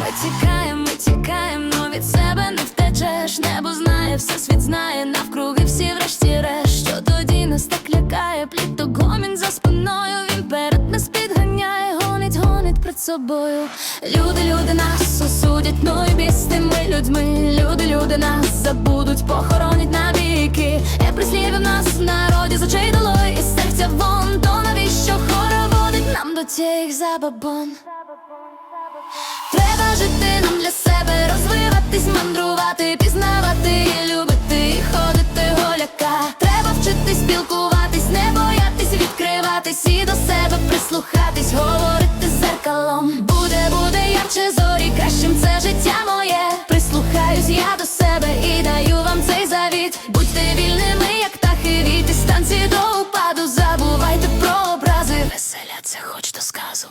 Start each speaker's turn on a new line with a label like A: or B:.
A: Ми тікаємо, ми тікаємо, но від себе не втечеш. Небо знає, все світ знає, навкруги всі врешті-решт Що тоді нас так лякає, пліт гомін за спиною. Він перед нас підганяє, гонить, гонить перед собою. Люди, люди нас осудять, ну і бісти ми людьми. Люди, люди нас забудуть, похоронять до тих забабон Треба жити нам для себе, розвиватись, мандрувати, пізнавати, і любити і ходити голяка. Треба вчитись спілкуватись, не боятись, відкриватись і до себе прислухатись, говорити з зеркалом. Буде, буде ярче зорі, кращим це життя моє. Прислухаюсь я до себе і даю веселяться хоч до сказу.